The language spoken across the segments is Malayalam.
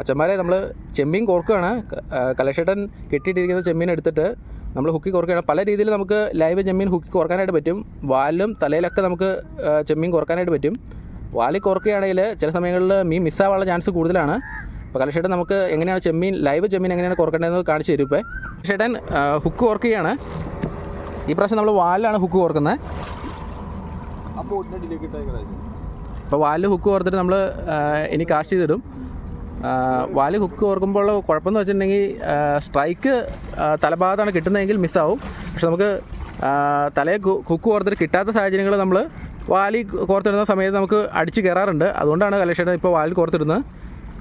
അച്ഛന്മാരെ നമ്മൾ ചെമ്മീൻ കോർക്കുകയാണ്. കലക്ഷേട്ടൻ കെട്ടിയിട്ടിരിക്കുന്ന ചെമ്മീൻ എടുത്തിട്ട് നമ്മൾ ഹുക്കി കോർക്കുകയാണ്. പല രീതിയിൽ നമുക്ക് ലൈവ് ചെമ്മീൻ ഹുക്കി കോർക്കാനായിട്ട് പറ്റും. വാലിലും തലയിലൊക്കെ നമുക്ക് ചെമ്മീൻ കോർക്കാനായിട്ട് പറ്റും. വാലിൽ കോർക്കുകയാണെങ്കിൽ ചില സമയങ്ങളിൽ മീൻ മിസ്സാവാനുള്ള ചാൻസ് കൂടുതലാണ്. അപ്പോൾ കലക്ഷേട്ടൻ നമുക്ക് എങ്ങനെയാണ് ചെമ്മീൻ ലൈവ് ചെമ്മീൻ എങ്ങനെയാണ് കോർക്കേണ്ടതെന്ന് കാണിച്ചു തരും ഇപ്പോൾ കലക്ഷേട്ടൻ ഹുക്ക് കോർക്കുകയാണ്. ഈ പ്രാവശ്യം നമ്മൾ വാലിലാണ് ഹുക്ക് കോർക്കുന്നത് അപ്പോൾ വാലിൽ ഹുക്ക് കോർത്തിട്ട് നമ്മൾ ഇനി കാശ് ചെയ്തിടും. വാൽ ഹുക്ക് ഓർക്കുമ്പോൾ കുഴപ്പമെന്ന് വെച്ചിട്ടുണ്ടെങ്കിൽ സ്ട്രൈക്ക് തലഭാഗത്താണ് കിട്ടുന്നതെങ്കിൽ മിസ്സാവും പക്ഷെ നമുക്ക് തലയെ ഹുക്ക് ഓർത്തിട്ട് കിട്ടാത്ത സാഹചര്യങ്ങൾ നമ്മൾ വാലി കോർത്തിടുന്ന സമയത്ത് നമുക്ക് അടിച്ച് കയറാറുണ്ട്. അതുകൊണ്ടാണ് കലേഷേട്ടൻ ഇപ്പോൾ വാലിൽ കോർത്തിടുന്നത്.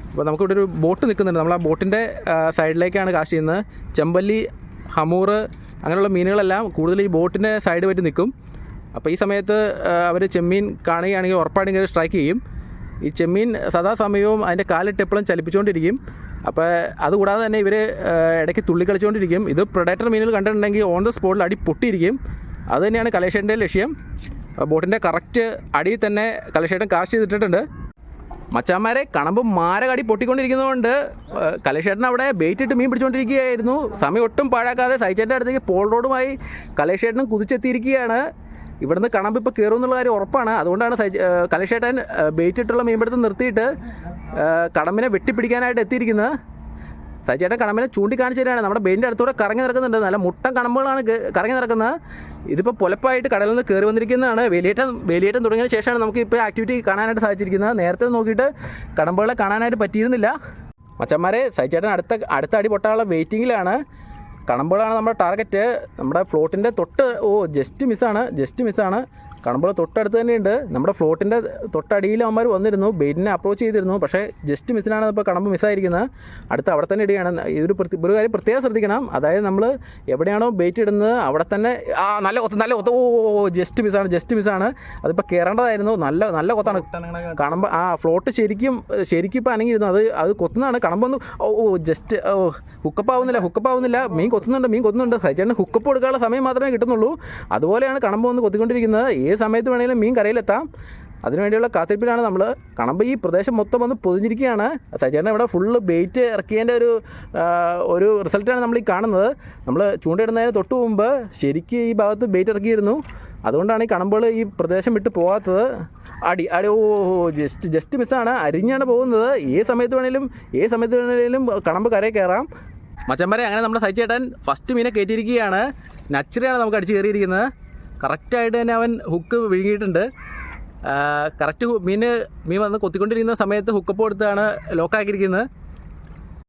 അപ്പോൾ നമുക്കിവിടെ ഒരു ബോട്ട് നിൽക്കുന്നുണ്ട്. നമ്മൾ ആ ബോട്ടിന്റെ സൈഡിലേക്കാണ് കാശ് ചെയ്യുന്നത്. ചെമ്പല്ലി ഹമൂർ അങ്ങനെയുള്ള മീനുകളെല്ലാം കൂടുതൽ ഈ ബോട്ടിന്റെ സൈഡ് പറ്റി നിൽക്കും. അപ്പോൾ ഈ സമയത്ത് അവർ ചെമ്മീൻ കാണുകയാണെങ്കിൽ ഉറപ്പായിട്ടും സ്ട്രൈക്ക് ചെയ്യും. ഈ ചെമ്മീൻ സദാസമയവും അതിന്റെ കാലിട്ട് എപ്പോഴും ചലിപ്പിച്ചുകൊണ്ടിരിക്കും. അപ്പോൾ അതുകൂടാതെ തന്നെ ഇവർ ഇടയ്ക്ക് തുള്ളി കളിച്ചുകൊണ്ടിരിക്കും. ഇത് പ്രൊഡക്റ്റർ മീനുകൾ കണ്ടിട്ടുണ്ടെങ്കിൽ ഓൺ ദ സ്പോട്ടിൽ അടി പൊട്ടിയിരിക്കും. അത് തന്നെയാണ് കലേഷേന്റെ ലക്ഷ്യം. ബോട്ടിന്റെ കറക്റ്റ് അടിയിൽ തന്നെ കലേഷേട്ടൻ കാശ് ചെയ്തിട്ടിട്ടുണ്ട്. മച്ചാന്മാരെ കണമ്പ് മാരകടി പൊട്ടിക്കൊണ്ടിരിക്കുന്നതുകൊണ്ട് കലേഷേട്ടൻ അവിടെ ബെയ്റ്റ് ഇട്ട് മീൻ പിടിച്ചുകൊണ്ടിരിക്കുകയായിരുന്നു. സമയം ഒട്ടും പാഴാക്കാതെ സൈച്ചേന്റെ അടുത്തേക്ക് പോൾ റോഡുമായി കലേഷേട്ടനും കുതിച്ചെത്തിയിരിക്കുകയാണ്. ഇവിടുന്ന് കണമ്പ് ഇപ്പോൾ കയറും എന്നുള്ള കാര്യം ഉറപ്പാണ്. അതുകൊണ്ടാണ് കലശേട്ടൻ ഇട്ടുള്ള മീൻപിടുത്തം നിർത്തിയിട്ട് കടമ്പിനെ വെട്ടിപ്പിടിക്കാനായിട്ട് എത്തിയിരിക്കുന്നത്. സജിയേട്ടൻ കടമ്പിനെ ചൂണ്ടിക്കാണിച്ചു തരാണ്. നമ്മുടെ ബെയിന്റെ അടുത്തൂടെ കറങ്ങി നടക്കുന്നുണ്ട്. നല്ല മുട്ടൻ കണമ്പുകളാണ് കറങ്ങി നടക്കുന്നത്. ഇതിപ്പോൾ പൊലപ്പായിട്ട് കടലിൽ നിന്ന് കയറി വന്നിരിക്കുന്നതാണ്. വേലിയേറ്റം വേലിയേറ്റം തുടങ്ങിയ ശേഷമാണ് നമുക്ക് ഇപ്പോൾ ആക്ടിവിറ്റി കാണാനായിട്ട് സാധിച്ചിരിക്കുന്നത്. നേരത്തെ നോക്കിയിട്ട് കടമ്പുകളെ കാണാനായിട്ട് പറ്റിയിരുന്നില്ല. മച്ചന്മാരെ സജിയേട്ടൻ അടുത്ത അടുത്ത അടി പൊട്ടാനുള്ള വെയിറ്റിങ്ങിലാണ് കണമ്പുകളാണ് നമ്മുടെ ടാർഗറ്റ്. നമ്മുടെ ഫ്ലോട്ടിന്റെ തൊട്ട് ഓ ജസ്റ്റ് മിസ്സാണ് ജസ്റ്റ് മിസ്സാണ്. കണമ്പുകൾ തൊട്ടടുത്ത് തന്നെയുണ്ട്. നമ്മുടെ ഫ്ലോട്ടിന്റെ തൊട്ടടിയിൽ അവന്മാർ വന്നിരുന്നു. ബെയിറ്റിനെ അപ്രോച്ച് ചെയ്തിരുന്നു. പക്ഷേ ജസ്റ്റ് മിസ്സിനാണ് ഇപ്പോൾ കണമ്പ് മിസ്സായിരിക്കുന്നത് അടുത്ത് അവിടെ തന്നെ ഇടുകയാണ് ഇതൊരു പ്രത്യേക ഒരു കാര്യം പ്രത്യേകം ശ്രദ്ധിക്കണം. അതായത് നമ്മൾ എവിടെയാണോ ബെയിറ്റ് ഇടുന്നത് അവിടെ തന്നെ ആ നല്ല കൊത്ത് നല്ല കൊത്ത്. ഓ ജസ്റ്റ് മിസ്സാണ് ജസ്റ്റ് മിസ്സാണ് അതിപ്പോൾ കയറേണ്ടതായിരുന്നു നല്ല നല്ല കൊത്താണ്. കണമ്പ് ആ ഫ്ലോട്ട് ശരിക്കും ശരിക്കും ഇപ്പോൾ അനങ്ങിയിരുന്നു. അത് അത് കൊത്തുന്നതാണ്. കണമ്പൊന്നും ഓ ജസ്റ്റ് ഓ ഹുക്കപ്പ് ആവുന്നില്ല ഹുക്കപ്പ് ആവുന്നില്ല. മീൻ കൊത്തുന്നുണ്ട് മീൻ കൊത്തുന്നുണ്ട്. സൈച്ചേട്ടന് ഹുക്കപ്പ് കൊടുക്കാനുള്ള സമയം മാത്രമേ കിട്ടുന്നുള്ളൂ. അതുപോലെയാണ് കണമ്പ് വന്ന് കൊത്തിക്കൊണ്ടിരിക്കുന്നത്. ഏത് സമയത്ത് വേണമെങ്കിലും മീൻ കരയിലെത്താം. അതിനുവേണ്ടിയുള്ള കാത്തിരിപ്പിലാണ് നമ്മൾ കാണുമ്പോൾ ഈ പ്രദേശം മൊത്തം വന്ന് പൊതിഞ്ഞിരിക്കുകയാണ്. സജേട്ടൻ ഇവിടെ ഫുള്ള് ബെയ്റ്റ് ഇറക്കിയതിന്റെ ഒരു ഒരു റിസൾട്ടാണ് നമ്മൾ ഈ കാണുന്നത്. നമ്മൾ ചൂണ്ടയിടുന്നതിന് തൊട്ട് മുമ്പ് ശരിക്കും ഈ ഭാഗത്ത് ബെയ്റ്റ് ഇറക്കിയിരുന്നു. അതുകൊണ്ടാണ് ഈ കാണുമ്പോൾ ഈ പ്രദേശം വിട്ട് പോകാത്തത് അടി അടി ഓ ജസ്റ്റ് ജസ്റ്റ് മിസ്സാണ് അരിഞ്ഞാണ് പോകുന്നത്. ഏത് സമയത്ത് വേണേലും ഏത് സമയത്ത് വേണേലും കണമ്പ് കരയിൽ കയറാം മച്ചമ്പരെ അങ്ങനെ നമ്മുടെ സജ്ജേട്ടൻ ഫസ്റ്റ് മീനെ കയറ്റിയിരിക്കുകയാണ് നച്ചറിയാണ് നമുക്ക് അടിച്ച് കയറിയിരിക്കുന്നത്. കറക്റ്റായിട്ട് തന്നെ അവൻ ഹുക്ക് വിഴുങ്ങിയിട്ടുണ്ട്. കറക്റ്റ് മീന് മീൻ വന്ന് കൊത്തിക്കൊണ്ടിരിക്കുന്ന സമയത്ത് ഹുക്കപ്പ് കൊടുത്താണ് ലോക്കാക്കിയിരിക്കുന്നത്